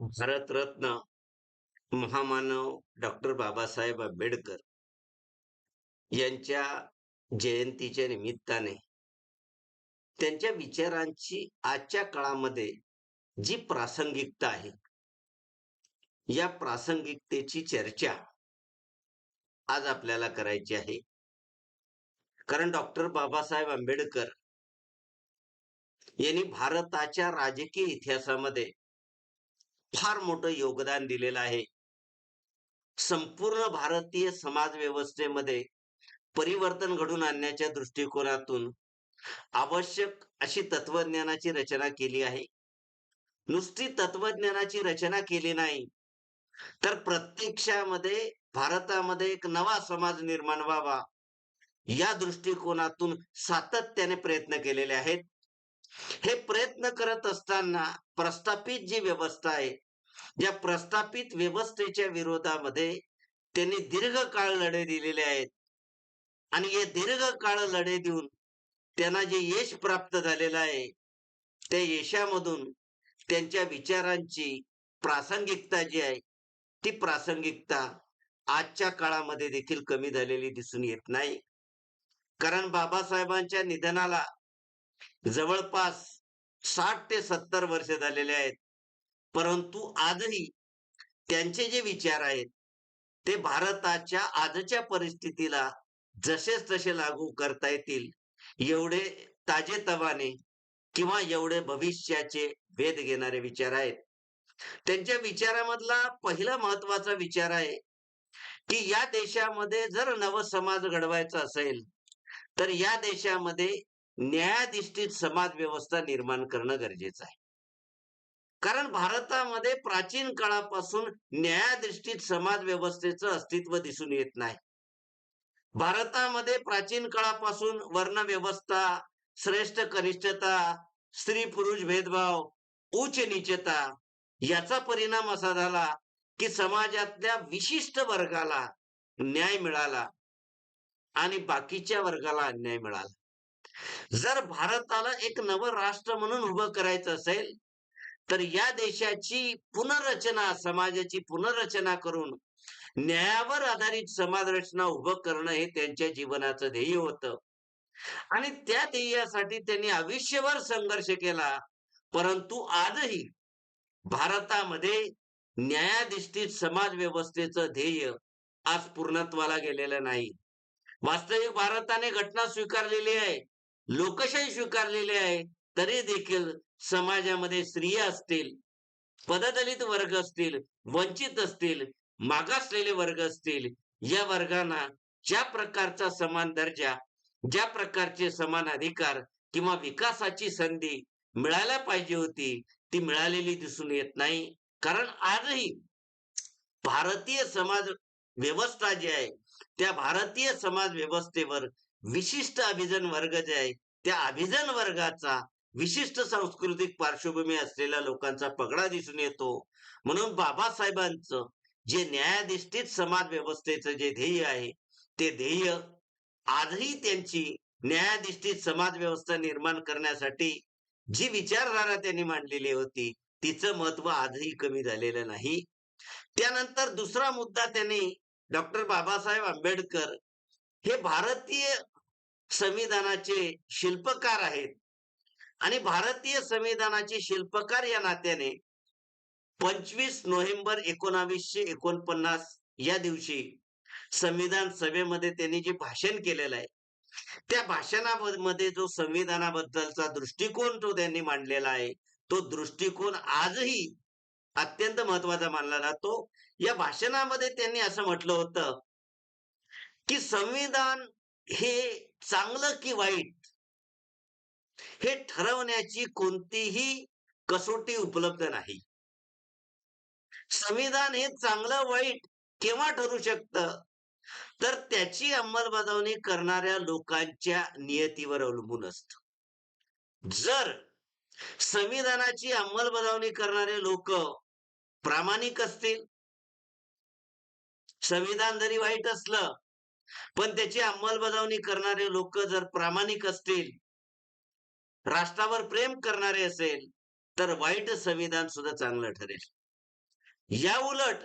भारतरत्न महामानव डॉक्टर बाबासाहेब आंबेडकर यांच्या जयंतीच्या निमित्ताने त्यांच्या विचारांची आजच्या काळामध्ये जी प्रासंगिकता आहे या प्रासंगिकतेची चर्चा आज आपल्याला करायची आहे. कारण डॉक्टर बाबासाहेब आंबेडकर यांनी भारताच्या राजकीय इतिहासामध्ये फार मोठं योगदान दिलेलं आहे. संपूर्ण भारतीय समाज व्यवस्थेमध्ये परिवर्तन घडून आणण्याच्या दृष्टिकोनातून आवश्यक अशी तत्वज्ञानाची रचना केली आहे. नुसती तत्वज्ञानाची रचना केली नाही तर प्रत्यक्षामध्ये भारतामध्ये एक नवा समाज निर्माण व्हावा या दृष्टिकोनातून सातत्याने प्रयत्न केलेले आहेत. हे प्रयत्न करत असताना प्रस्थापित जी व्यवस्था आहे या प्रस्थापित व्यवस्थेच्या विरोधामध्ये त्यांनी दीर्घकाळ लढे दिलेले आहेत. आणि हे दीर्घकाळ लढे देऊन त्यांना जे यश प्राप्त झालेलं आहे त्या यशामधून त्यांच्या विचारांची प्रासंगिकता जी आहे ती प्रासंगिकता आजच्या काळामध्ये देखील कमी झालेली दिसून येत नाही. कारण बाबासाहेबांच्या निधनाला जवळपास साठ ते सत्तर वर्ष झालेले आहेत. परंतु आजही त्यांचे जे विचार आहेत ते भारताच्या आजच्या परिस्थितीला जसेच तसे लागू करता येतील एवढे ताजेतवाने किंवा एवढे भविष्याचे वेध घेणारे विचार आहेत. त्यांच्या विचारामधला पहिला महत्त्वाचा विचार आहे की या देशामध्ये जर नव समाज घडवायचा असेल तर या देशामध्ये न्यायाधिष्ठित समाज व्यवस्था निर्माण करणं गरजेचं आहे. कारण भारतामध्ये प्राचीन काळापासून न्यायाधिष्ठित समाज व्यवस्थेचं अस्तित्व दिसून येत नाही. भारतामध्ये प्राचीन काळापासून वर्ण व्यवस्था श्रेष्ठ कनिष्ठता स्त्री पुरुष भेदभाव उच्च निचता याचा परिणाम असा झाला की समाजातल्या विशिष्ट वर्गाला न्याय मिळाला आणि बाकीच्या वर्गाला अन्याय मिळाला. जर भारताला एक नवं राष्ट्र म्हणून उभं करायचं असेल तर या देशाची पुनर्रचना समाजाची पुनर्रचना करून न्यायावर आधारित समाज रचना उभं करणं हे त्यांच्या जीवनाचं ध्येय होतं. आणि त्या ध्येयासाठी त्यांनी आयुष्यभर संघर्ष केला परंतु आजही भारतामध्ये न्यायाधिष्ठित समाज व्यवस्थेचं ध्येय आज पूर्णत्वाला गेलेलं नाही. वास्तविक भारताने घटना स्वीकारलेली आहे. लोकशाही स्वीकारलेली आहे तरी देखील समाजामध्ये स्त्रिया असतील पददलित वर्ग असतील वंचित असतील मागासलेले वर्ग असतील या वर्गांना ज्या प्रकारचा समान दर्जा ज्या प्रकारचे समान अधिकार किंवा विकासाची संधी मिळायला पाहिजे होती ती मिळालेली दिसून येत नाही. कारण आजही भारतीय समाज व्यवस्था जी आहे त्या भारतीय समाज व्यवस्थेवर विशिष्ट अभिजन वर्ग जे आहे त्या अभिजन वर्गाचा विशिष्ट सांस्कृतिक पार्श्वभूमी असलेल्या लोकांचा पगडा दिसून येतो. म्हणून बाबासाहेबांचं जे न्यायाधिष्ठित समाज व्यवस्थेचं जे ध्येय आहे ते ध्येय आजही त्यांची न्यायाधिष्ठित समाज व्यवस्था निर्माण करण्यासाठी जी विचारधारा त्यांनी मांडलेली होती तिचं महत्त्व आजही कमी झालेलं नाही. त्यानंतर दुसरा मुद्दा त्यांनी डॉक्टर बाबासाहेब आंबेडकर हे भारतीय संविधानाचे शिल्पकार आहेत. आणि भारतीय संविधानाचे शिल्पकार या नात्याने पंचवीस नोव्हेंबर एकोणावीसशे एकोणपन्नास या दिवशी संविधान सभेमध्ये त्यांनी जे भाषण केलेलं आहे त्या भाषणामध्ये जो संविधानाबद्दलचा दृष्टिकोन तो त्यांनी मांडलेला आहे तो दृष्टिकोन आजही अत्यंत महत्त्वाचा मानला जातो. या भाषणामध्ये त्यांनी असं म्हटलं होतं की संविधान हे चांगलं की वाईट? हे ठरवण्याची कोणतीही कसोटी उपलब्ध नाही. संविधान हे चांगलं वाईट केव्हा ठरू शकतं? तर त्याची अंमलबजावणी करणाऱ्या लोकांच्या नियतीवर अवलंबून असत. जर संविधानाची अंमलबजावणी करणारे लोक प्रामाणिक असतील संविधान जरी वाईट असलं पण त्याची अंमलबजावणी करणारे लोक जर प्रामाणिक असतील राष्ट्रावर प्रेम करणारे असेल तर वाईट संविधान सुद्धा चांगलं ठरेल. या उलट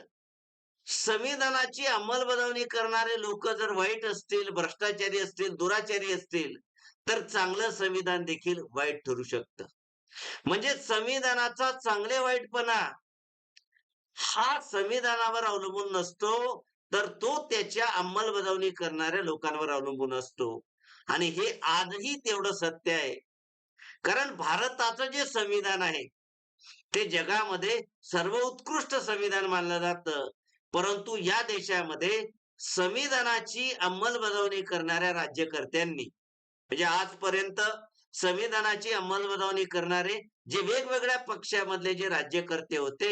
संविधानाची अंमलबजावणी करणारे लोक जर वाईट असतील भ्रष्टाचारी असतील दुराचारी असतील तर चांगलं संविधान देखील वाईट ठरू शकतं. म्हणजे संविधानाचा चांगले वाईटपणा हा संविधानावर अवलंबून नसतो तर तो त्याच्या अंमलबजावणी करणाऱ्या लोकांवर अवलंबून असतो. आणि हे आजही तेवढं सत्य आहे. कारण भारताचं जे संविधान आहे ते जगामध्ये सर्वोत्कृष्ट संविधान मानलं जातं. परंतु या देशामध्ये संविधानाची अंमलबजावणी करणाऱ्या राज्यकर्त्यांनी म्हणजे आजपर्यंत संविधानाची अंमलबजावणी करणारे जे वेगवेगळ्या पक्षामधले जे राज्यकर्ते होते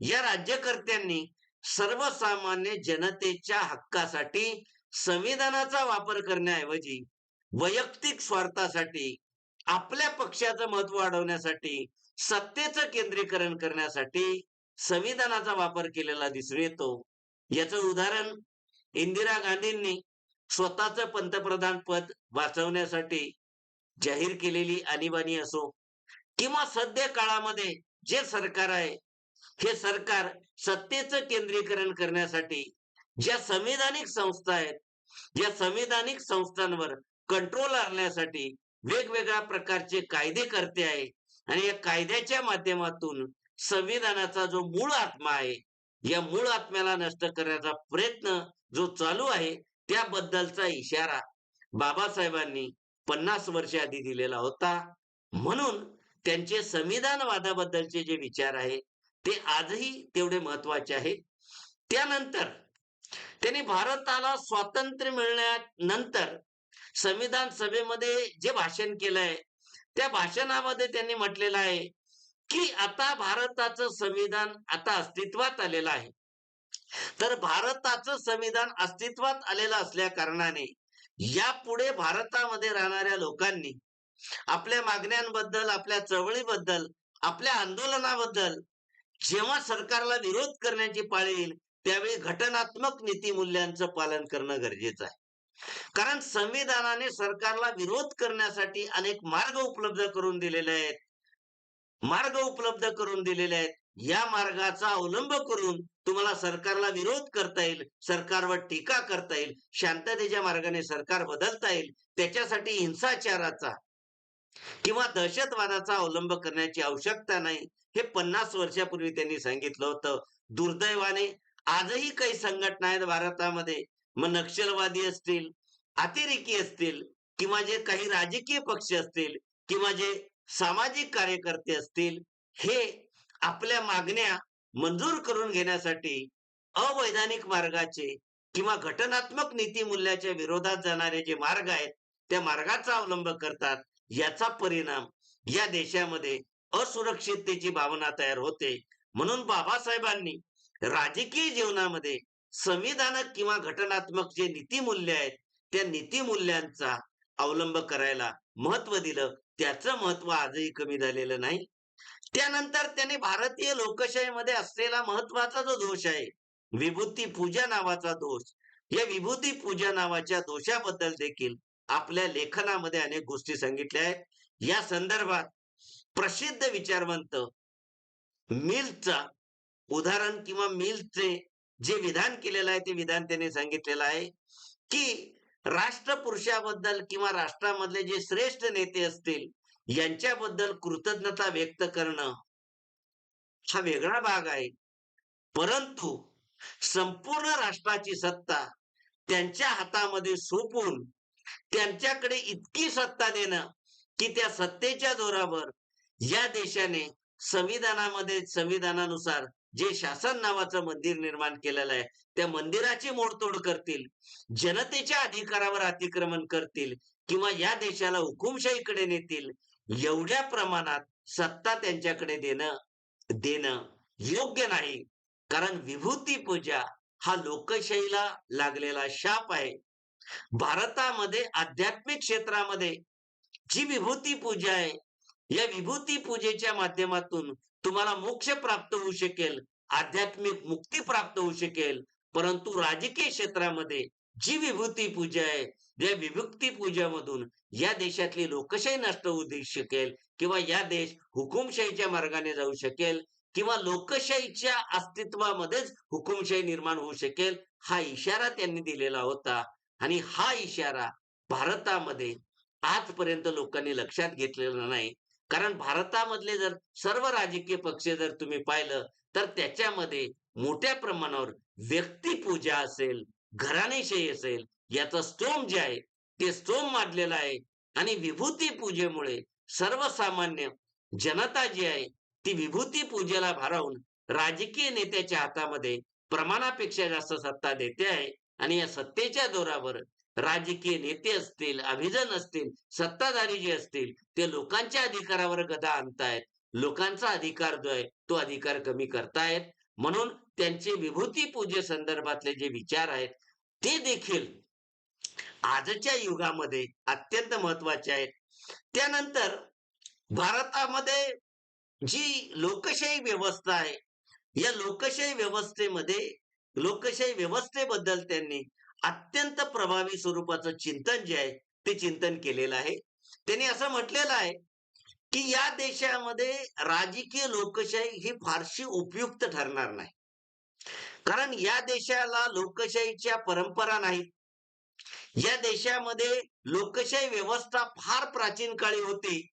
या राज्यकर्त्यांनी सर्वसामान्य जनतेच्या हक्कासाठी संविधानाचा वापर करण्याऐवजी वैयक्तिक स्वार्थासाठी आपल्या पक्षाचं महत्त्व वाढवण्यासाठी सत्तेचं केंद्रीकरण करण्यासाठी संविधानाचा वापर केलेला दिसून येतो. याचं उदाहरण इंदिरा गांधींनी स्वतःचं पंतप्रधान पद वाचवण्यासाठी जाहीर केलेली आणीबाणी असो किंवा सध्या काळामध्ये जे सरकार आहे हे सरकार सत्तेचं केंद्रीकरण करण्यासाठी ज्या संविधानिक संस्था आहेत या संविधानिक संस्थांवर कंट्रोल आणण्यासाठी वेगवेगळ्या प्रकारचे कायदे करते आहे आणि या कायद्याच्या माध्यमातून संविधानाचा जो मूळ आत्मा आहे या मूळ आत्म्याला नष्ट करण्याचा प्रयत्न जो चालू आहे त्याबद्दलचा इशारा बाबासाहेबांनी पन्नास वर्ष आधी दिलेला होता. म्हणून त्यांचे संविधानवादाबद्दलचे जे विचार आहे ते आजही तेवढे महत्त्वाचे आहे. त्यानंतर त्यांनी भारताला स्वातंत्र्य मिळण्यानंतर संविधान सभेमध्ये जे भाषण केलंय त्या भाषणामध्ये त्यांनी म्हटलेलं आहे की आता भारताचं संविधान आता अस्तित्वात आलेलं आहे. तर भारताचं संविधान अस्तित्वात आलेलं असल्या कारणाने यापुढे भारतामध्ये राहणाऱ्या लोकांनी आपल्या मागण्यांबद्दल आपल्या चळवळीबद्दल आपल्या आंदोलनाबद्दल जेव्हा सरकारला विरोध करण्याची पाळी येईल त्यावेळी घटनात्मक नीतीमूल्यांचं पालन करणं गरजेचं आहे. कारण संविधानाने सरकारला विरोध करण्यासाठी अनेक मार्ग उपलब्ध करून दिलेले आहेत. मार्ग उपलब्ध करून दिलेले आहेत. या मार्गाचा अवलंब करून तुम्हाला सरकारला विरोध करता येईल सरकारवर टीका करता येईल शांततेच्या मार्गाने सरकार बदलता येईल त्याच्यासाठी हिंसाचाराचा किंवा दहशतवादाचा अवलंब करण्याची आवश्यकता नाही हे पन्नास वर्षापूर्वी त्यांनी सांगितलं होतं. दुर्दैवाने आजही काही संघटना आहेत भारतामध्ये. मग नक्षलवादी असतील अतिरेकी असतील किंवा जे काही राजकीय पक्ष असतील किंवा जे सामाजिक कार्यकर्ते असतील हे आपल्या मागण्या मंजूर करून घेण्यासाठी अवैधानिक मार्गाचे किंवा घटनात्मक नीती मूल्याच्या विरोधात जाणारे जे मार्ग आहेत त्या मार्गाचा अवलंब करतात. याचा परिणाम या देशामध्ये असुरक्षिततेची भावना तयार होते. म्हणून बाबासाहेबांनी राजकीय जीवनामध्ये संविधानक किंवा घटनात्मक जे नीतीमूल्य आहेत त्या नीतीमूल्यांचा अवलंब करायला महत्त्व दिलं. त्याचं महत्त्व आजही कमी झालेलं नाही. त्यानंतर त्यांनी भारतीय लोकशाहीमध्ये असलेला महत्त्वाचा जो दोष आहे विभूती पूजा नावाचा दोष या विभूती पूजा नावाच्या दोषाबद्दल देखील आपल्या लेखनामध्ये अनेक गोष्टी सांगितल्या आहेत. या संदर्भात प्रसिद्ध विचारवंत मिल्सचा उदाहरण किंवा मिल्सचे जे विधान केलेलं आहे ते विधान त्यांनी सांगितलेलं आहे की राष्ट्रपुरुषाबद्दल किंवा राष्ट्रामधले जे श्रेष्ठ नेते असतील यांच्याबद्दल कृतज्ञता व्यक्त करणं हा वेगळा भाग आहे. परंतु संपूर्ण राष्ट्राची सत्ता त्यांच्या हातामध्ये सोपून त्यांच्याकडे इतकी सत्ता देणं की त्या सत्तेच्या जोरावर या देशाने संविधानामध्ये संविधानानुसार जे शासन नावाचं मंदिर निर्माण केलेलं आहे त्या मंदिराची मोडतोड करतील जनतेच्या अधिकारावर अतिक्रमण करतील किंवा या देशाला हुकुमशाहीकडे नेतील एवढ्या प्रमाणात सत्ता त्यांच्याकडे देणं देणं योग्य नाही. कारण विभूती पूजा हा लोकशाहीला लागलेला शाप आहे. भारतामध्ये आध्यात्मिक क्षेत्रामध्ये जी विभूती पूजा आहे या विभूती पूजेच्या माध्यमातून तुम्हाला मोक्ष प्राप्त होऊ शकेल आध्यात्मिक मुक्ती प्राप्त होऊ शकेल. परंतु राजकीय क्षेत्रामध्ये जी विभूती पूजा आहे या विभूती पूजामधून या देशातली लोकशाही नष्ट होऊ देऊ शकेल किंवा या देश हुकुमशाहीच्या मार्गाने जाऊ शकेल किंवा लोकशाहीच्या अस्तित्वामध्येच हुकुमशाही निर्माण होऊ शकेल हा इशारा त्यांनी दिलेला होता. आणि हा इशारा भारतामध्ये आजपर्यंत लोकांनी लक्षात घेतलेला नाही. कारण भारतामधले जर सर्व राजकीय पक्ष जर तुम्ही पाहिलं तर त्याच्यामध्ये मोठ्या प्रमाणावर व्यक्तिपूजा असेल घराणेशाही असेल याचं स्तोम जे आहे ते स्तोम मांडलेलं आहे. आणि विभूती पूजेमुळे सर्वसामान्य जनता जी आहे ती विभूती पूजेला भारावून राजकीय नेत्याच्या हातामध्ये प्रमाणापेक्षा जास्त सत्ता देते आहे. आणि या सत्तेच्या जोरावर राजकीय नेते असतील अभिजन असतील सत्ताधारी जे असतील ते लोकांच्या अधिकारावर गदा आणतायत. लोकांचा अधिकार जो आहे तो अधिकार कमी करतायत. म्हणून त्यांचे विभूती पूजे संदर्भातले जे विचार आहेत ते देखील आजच्या युगामध्ये अत्यंत महत्त्वाचे आहेत. त्यानंतर भारतामध्ये जी लोकशाही व्यवस्था आहे या लोकशाही व्यवस्थेमध्ये लोकशाही व्यवस्थेबद्दल त्यांनी अत्यंत प्रभावी स्वरूपाचं चिंतन जे आहे ते चिंतन केलेलं आहे. त्यांनी असं म्हटलेलं आहे की या देशामध्ये राजकीय लोकशाही ही फारशी उपयुक्त ठरणार नाही. कारण या देशाला लोकशाहीच्या परंपरा नाहीत. या देशामध्ये लोकशाही व्यवस्था फार प्राचीन काळी होती.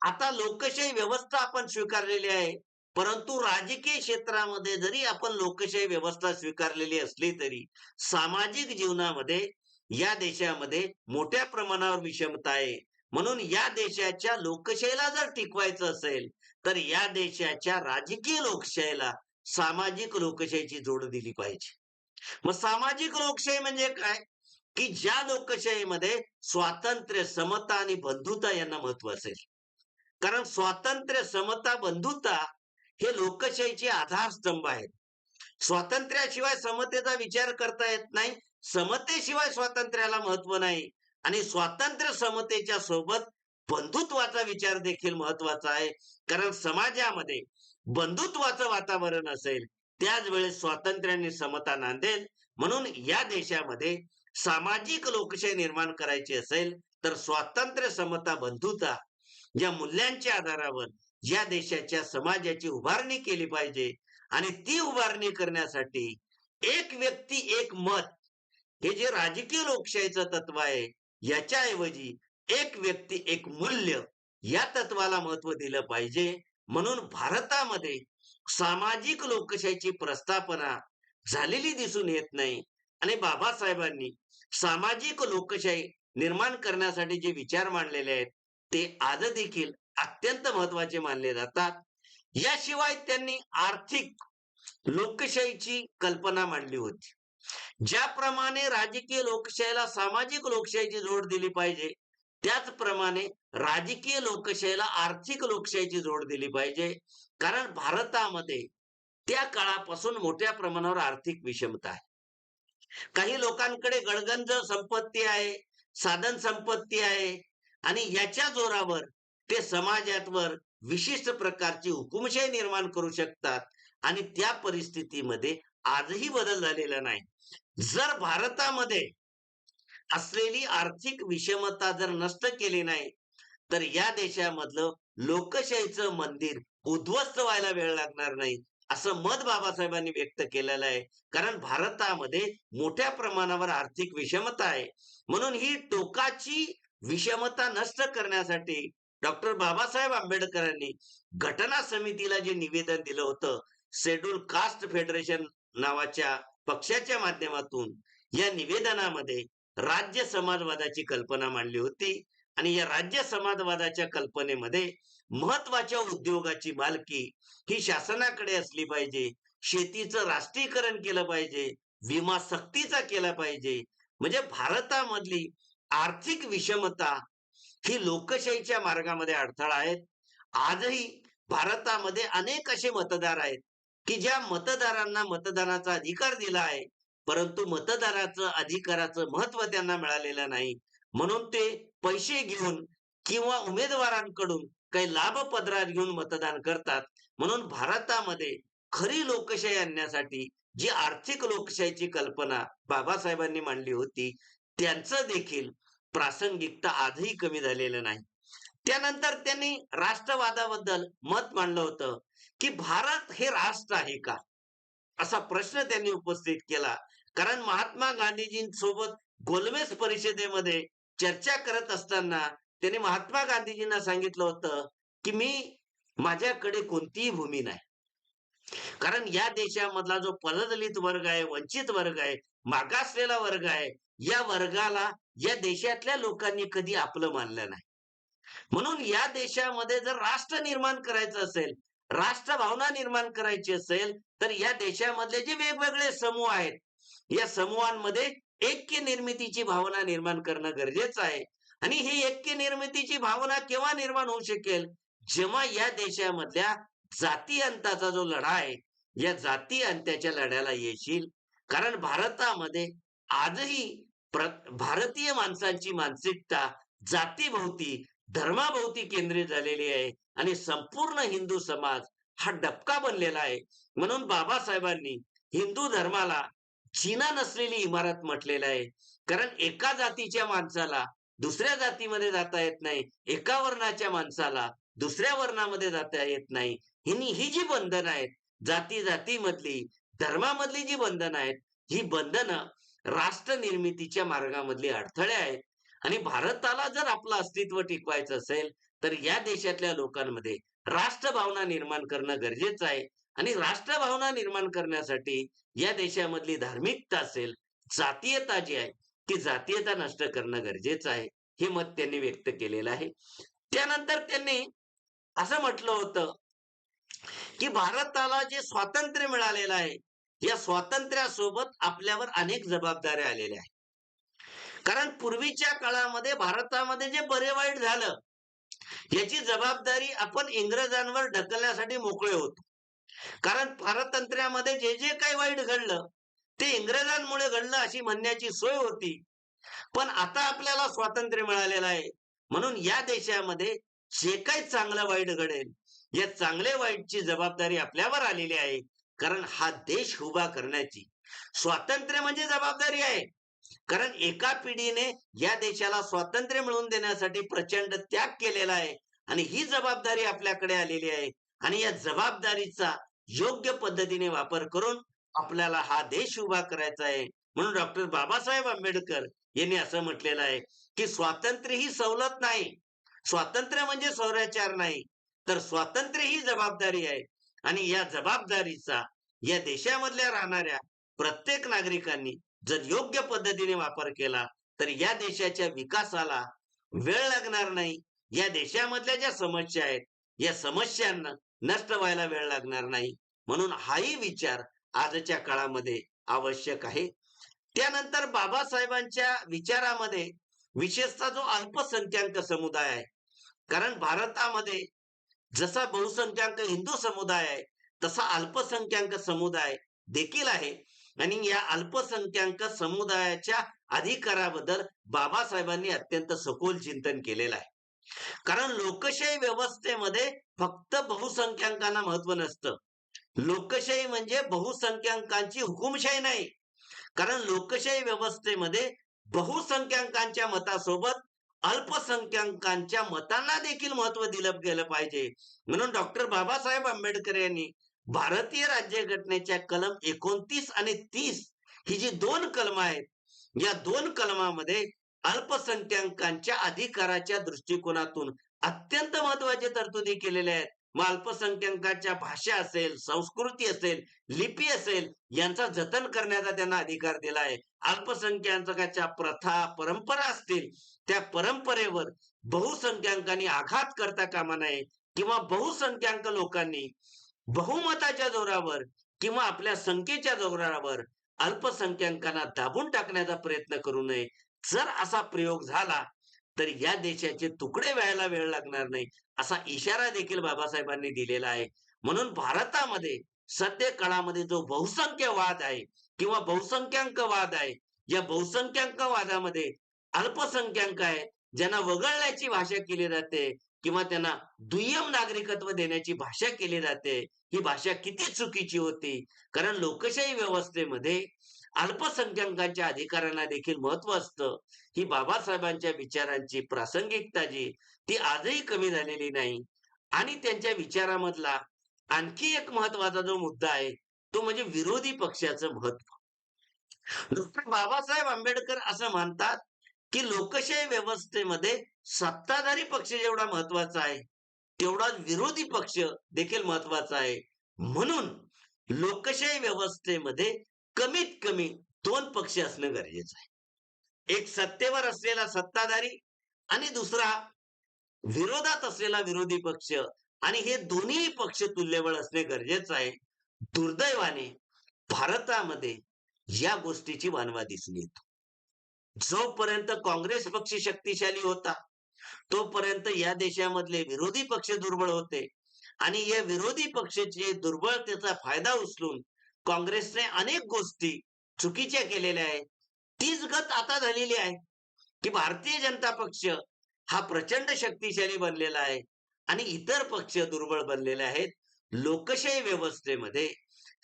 आता लोकशाही व्यवस्था आपण स्वीकारलेली आहे. परंतु राजकीय क्षेत्रामध्ये जरी आपण लोकशाही व्यवस्था स्वीकारलेली असली तरी सामाजिक जीवनामध्ये या देशामध्ये मोठ्या प्रमाणावर विषमता आहे. म्हणून या देशाच्या लोकशाहीला जर टिकवायचं असेल तर या देशाच्या राजकीय लोकशाहीला सामाजिक लोकशाहीची जोड दिली पाहिजे. मग सामाजिक लोकशाही म्हणजे काय? की ज्या लोकशाहीमध्ये स्वातंत्र्य समता आणि बंधुता यांना महत्त्व असेल. कारण स्वातंत्र्य समता बंधुता हे लोकशाहीचे आधारस्तंभ आहेत. स्वातंत्र्याशिवाय समतेचा विचार करता येत नाही. समतेशिवाय स्वातंत्र्याला महत्त्व नाही. आणि स्वातंत्र्य समतेच्या सोबत बंधुत्वाचा विचार देखील महत्त्वाचा आहे. कारण समाजामध्ये बंधुत्वाचं वातावरण असेल त्याच वेळेस स्वातंत्र्याने समता नांदेल. म्हणून या देशामध्ये सामाजिक लोकशाही निर्माण करायची असेल तर स्वातंत्र्य समता बंधुता या मूल्यांच्या आधारावर या देशाच्या समाजाची उभारणी केली पाहिजे. आणि ती उभारणी करण्यासाठी एक व्यक्ती एक मत हे जे राजकीय लोकशाहीचं तत्व आहे याच्याऐवजी एक व्यक्ती एक मूल्य या तत्वाला महत्त्व दिलं पाहिजे. म्हणून भारतामध्ये सामाजिक लोकशाहीची प्रस्थापना झालेली दिसून येत नाही. आणि बाबासाहेबांनी सामाजिक लोकशाही निर्माण करण्यासाठी जे विचार मांडलेले आहेत ते आज देखील अत्यंत महत्त्वाचे मानले जातात. याशिवाय त्यांनी आर्थिक लोकशाहीची कल्पना मांडली होती. ज्याप्रमाणे राजकीय लोकशाहीला सामाजिक लोकशाहीची जोड दिली पाहिजे त्याचप्रमाणे राजकीय लोकशाहीला आर्थिक लोकशाहीची जोड दिली पाहिजे. कारण भारतामध्ये त्या काळापासून मोठ्या प्रमाणावर आर्थिक विषमता आहे. काही लोकांकडे गडगंज संपत्ती आहे साधन संपत्ती आहे आणि याच्या जोरावर ते समाजावर विशिष्ट प्रकारची हुकुमशाही निर्माण करू शकतात आणि त्या परिस्थितीमध्ये आजही बदल झालेला नाही. जर भारतामध्ये असलेली आर्थिक विषमता जर नष्ट केली नाही तर या देशामधलं लोकशाहीचं मंदिर उद्ध्वस्त व्हायला वेळ लागणार नाही असं मत बाबासाहेबांनी व्यक्त केलेलं आहे. कारण भारतामध्ये मोठ्या प्रमाणावर आर्थिक विषमता आहे. म्हणून ही टोकाची विषमता नष्ट करण्यासाठी डॉक्टर बाबासाहेब आंबेडकरांनी घटना समितीला जे निवेदन दिलं होतं शेड्यूल कास्ट फेडरेशन नावाच्या पक्षाच्या माध्यमातून या निवेदनामध्ये राज्य समाजवादाची कल्पना मांडली होती. आणि या राज्य समाजवादाच्या कल्पनेमध्ये महत्त्वाच्या उद्योगाची मालकी ही शासनाकडे असली पाहिजे शेतीचं राष्ट्रीयकरण केलं पाहिजे विमा सक्तीचा केला पाहिजे. म्हणजे भारतामधली आर्थिक विषमता ही लोकशाहीच्या मार्गामध्ये अडथळा आहेत. आजही भारतामध्ये अनेक असे मतदार आहेत की ज्या मतदारांना मतदानाचा अधिकार दिला आहे परंतु मतदाराचं अधिकाराचं महत्त्व त्यांना मिळालेलं नाही. म्हणून ते पैसे घेऊन किंवा उमेदवारांकडून काही लाभ पदरात घेऊन मतदान करतात. म्हणून भारतामध्ये खरी लोकशाही आणण्यासाठी जी आर्थिक लोकशाहीची कल्पना बाबासाहेबांनी मांडली होती त्यांचं देखील प्रासंगिकता आजही कमी झालेलं नाही. त्यानंतर त्यांनी राष्ट्रवादाबद्दल मत मांडलं होतं की भारत हे राष्ट्र आहे का? असा प्रश्न त्यांनी उपस्थित केला. कारण महात्मा गांधीजींसोबत गोलमेज परिषदेमध्ये चर्चा करत असताना त्यांनी महात्मा गांधीजींना सांगितलं होतं की मी माझ्याकडे कोणतीही भूमी नाही. कारण या देशामधला जो पलदलित वर्ग आहे वंचित वर्ग आहे मागासलेला वर्ग आहे या वर्गाला या देशातल्या लोकांनी कधी आपलं मानलं नाही. म्हणून या देशामध्ये जर राष्ट्र निर्माण करायचं असेल राष्ट्र भावना निर्माण करायची असेल तर या देशामधले जे वेगवेगळे समूह आहेत या समूहांमध्ये ऐक्य निर्मितीची भावना निर्माण करणं गरजेचं आहे. आणि ही ऐक्य निर्मितीची भावना केव्हा निर्माण होऊ शकेल? जेव्हा या देशामधल्या जाती अंताचा जो लढा आहे या जाती अंत्याच्या लढ्याला येशील. कारण भारतामध्ये आजही भारतीय माणसांची मानसिकता जातीभोवती धर्माभोवती केंद्रित झालेली आहे आणि संपूर्ण हिंदू समाज हा डबका बनलेला आहे. म्हणून बाबासाहेबांनी हिंदू धर्माला चीना नसलेली इमारत म्हटलेलं आहे. कारण एका जातीच्या माणसाला दुसऱ्या जातीमध्ये जाता येत नाही एका वर्णाच्या माणसाला दुसऱ्या वर्णामध्ये जाता येत नाही. ही ही जी बंधन आहेत जाती जातीमधली धर्मामधली जी बंधन आहेत ही बंधनं राष्ट्र निर्मितीच्या मार्गामधली अडथळे आहेत. आणि भारताला जर आपलं अस्तित्व टिकवायचं असेल तर या देशातल्या लोकांमध्ये राष्ट्रभावना निर्माण करणं गरजेचं आहे. आणि राष्ट्रभावना निर्माण करण्यासाठी या देशामधली धार्मिकता असेल जातीयता जी आहे ती जातीयता नष्ट करणं गरजेचं आहे हे मत त्यांनी व्यक्त केलेलं आहे. त्यानंतर त्यांनी असं म्हटलं होतं की भारताला जे स्वातंत्र्य मिळालेलं आहे या स्वातंत्र्यासोबत आपल्यावर अनेक जबाबदाऱ्या आलेल्या आहेत. कारण पूर्वीच्या काळामध्ये भारतामध्ये जे बरे वाईट झालं याची जबाबदारी आपण इंग्रजांवर ढकलण्यासाठी मोकळे होतो. कारण पारतंत्र्यामध्ये जे जे काही वाईट घडलं ते इंग्रजांमुळे घडलं अशी म्हणण्याची सोय होती. पण आता आपल्याला स्वातंत्र्य मिळालेलं आहे. म्हणून या देशामध्ये जे काही चांगलं वाईट घडेल या चांगले वाईटची जबाबदारी आपल्यावर आलेली आहे. कारण हा देश उभा करण्याची स्वातंत्र्य म्हणजे जबाबदारी आहे. कारण एका पिढीने या देशाला स्वातंत्र्य मिळवून देण्यासाठी प्रचंड त्याग केलेला आहे आणि ही जबाबदारी आपल्याकडे आलेली आहे आणि या जबाबदारीचा योग्य पद्धतीने वापर करून आपल्याला हा देश उभा करायचा आहे. म्हणून डॉक्टर बाबासाहेब आंबेडकर यांनी असं म्हटलेलं आहे की स्वातंत्र्य ही सवलत नाही. स्वातंत्र्य म्हणजे सौराचार नाही. तर स्वातंत्र्य ही जबाबदारी आहे. आणि या जबाबदारीचा या देशामधल्या राहणाऱ्या प्रत्येक नागरिकांनी जर योग्य पद्धतीने वापर केला तर या देशाच्या विकासाला वेळ लागणार नाही. या देशामधल्या ज्या समस्या आहेत या समस्यांना नष्ट व्हायला वेळ लागणार नाही. म्हणून हाही विचार आजच्या काळामध्ये आवश्यक आहे. त्यानंतर बाबासाहेबांच्या विचारामध्ये विशेषतः जो अल्पसंख्याक समुदाय आहे कारण भारतामध्ये जसा बहुसंख्याक हिंदू समुदाय आहे तसा अल्पसंख्याक समुदाय देखील आहे. आणि या अल्पसंख्याक समुदायाच्या अधिकाराबद्दल बाबासाहेबांनी अत्यंत सखोल चिंतन केलेलं आहे. कारण लोकशाही व्यवस्थेमध्ये फक्त बहुसंख्याकांना महत्त्व नसतं. लोकशाही म्हणजे बहुसंख्याकांची हुकुमशाही नाही. कारण लोकशाही व्यवस्थेमध्ये बहुसंख्याकांच्या मतासोबत अल्पसंख्याकांच्या मतांना देखील महत्त्व दिलं गेलं पाहिजे. म्हणून डॉक्टर बाबासाहेब आंबेडकर यांनी भारतीय राज्यघटनेच्या कलम एकोणतीस आणि तीस ही जी दोन कलम आहेत या दोन कलमामध्ये अल्पसंख्याकांच्या अधिकाराच्या दृष्टिकोनातून अत्यंत महत्त्वाचे तरतुदी केलेल्या आहेत. मग अल्पसंख्याकांच्या भाषा असेल संस्कृती असेल लिपी असेल यांचा जतन करण्याचा त्यांना अधिकार दिला आहे. अल्पसंख्याकाच्या प्रथा परंपरा असतील त्या परंपरेवर बहुसंख्याकांनी आघात करता कामा नये किंवा बहुसंख्याक लोकांनी बहुमताच्या जोरावर किंवा आपल्या संख्येच्या जोरावर अल्पसंख्याकांना दाबून टाकण्याचा प्रयत्न करू नये. जर असा प्रयोग झाला तर या देशाचे तुकडे व्हायला वेळ लागणार नाही असा इशारा देखील बाबासाहेबांनी दिलेला आहे. म्हणून भारतामध्ये सध्या काळामध्ये जो बहुसंख्य वाद आहे किंवा बहुसंख्याक वाद आहे या बहुसंख्याक वादामध्ये अल्पसंख्याक आहे ज्यांना वगळण्याची भाषा केली जाते किंवा त्यांना दुय्यम नागरिकत्व देण्याची भाषा केली जाते ही भाषा किती चुकीची होती? कारण लोकशाही व्यवस्थेमध्ये अल्पसंख्याकांच्या अधिकारांना देखील महत्त्व असतं. ही बाबासाहेबांच्या विचारांची प्रासंगिकता जी ती आजही कमी झालेली नाही. आणि त्यांच्या विचारामधला आणखी एक महत्त्वाचा जो मुद्दा आहे तो म्हणजे विरोधी पक्षाचं महत्त्व डॉक्टर बाबासाहेब आंबेडकर असं मानतात की लोकशाही व्यवस्थेमध्ये सत्ताधारी पक्ष जेवढा महत्त्वाचा आहे तेवढा विरोधी पक्ष देखील महत्त्वाचा आहे. म्हणून लोकशाही व्यवस्थेमध्ये कमीत कमी दोन पक्ष असणं गरजेचं आहे. एक सत्तेवर असलेला सत्ताधारी आणि दुसरा विरोधात असलेला विरोधी पक्ष आणि हे दोन्ही पक्ष तुल्यबळ असणे गरजेचं आहे. दुर्दैवाने भारतामध्ये या गोष्टीची वानवा दिसून येतो. जोपर्यंत काँग्रेस पक्ष शक्तिशाली होता तोपर्यंत या देशामधले विरोधी पक्ष दुर्बळ होते आणि या विरोधी पक्षाचे दुर्बळतेचा फायदा उचलून काँग्रेसने अनेक गोष्टी चुकीच्या केलेल्या आहेत. तीच गत आता झालेली आहे. की भारतीय जनता पक्ष हा प्रचंड शक्तिशाली बनलेला आहे आणि इतर पक्ष दुर्बळ बनलेले आहेत. लोकशाही व्यवस्थेमध्ये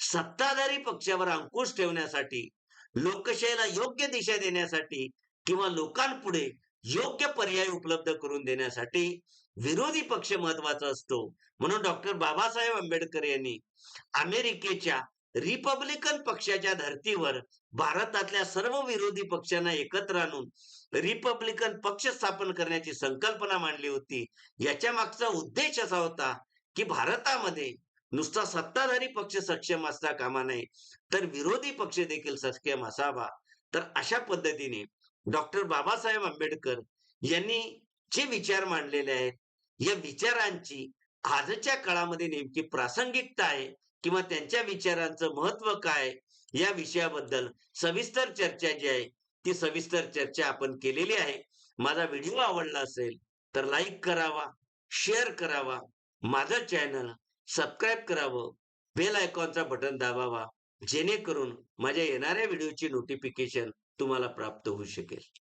सत्ताधारी पक्षावर अंकुश ठेवण्यासाठी लोकशाहीला योग्य दिशा देण्यासाठी किंवा लोकांपुढे योग्य पर्याय उपलब्ध करून देण्यासाठी विरोधी पक्ष महत्त्वाचा असतो. म्हणून डॉक्टर बाबासाहेब आंबेडकर यांनी अमेरिकेच्या रिपब्लिकन पक्षाच्या धर्तीवर भारतातल्या सर्व विरोधी पक्षांना एकत्र आणून रिपब्लिकन पक्ष स्थापन करण्याची संकल्पना मांडली होती. याच्या मागचा उद्देश असा होता की भारतामध्ये नुसता सत्ताधारी पक्ष सक्षम असता कामा नये तर विरोधी पक्ष देखील सक्षम असावा. तर अशा पद्धतीने डॉक्टर बाबासाहेब आंबेडकर यांनी जे विचार मांडलेले आहेत या विचारांची आजच्या काळामध्ये नेमकी प्रासंगिकता आहे किंवा त्यांच्या विचारांचं महत्त्व काय या विषयाबद्दल सविस्तर चर्चा जी आहे ती सविस्तर चर्चा आपण केलेली आहे. माझा व्हिडिओ आवडला असेल तर लाईक करावा शेअर करावा माझं चॅनल सबस्क्राईब करावं बेल आयकॉनचा बटन दाबावा जेणेकरून माझ्या येणाऱ्या व्हिडिओची नोटिफिकेशन तुम्हाला प्राप्त होऊ शकेल.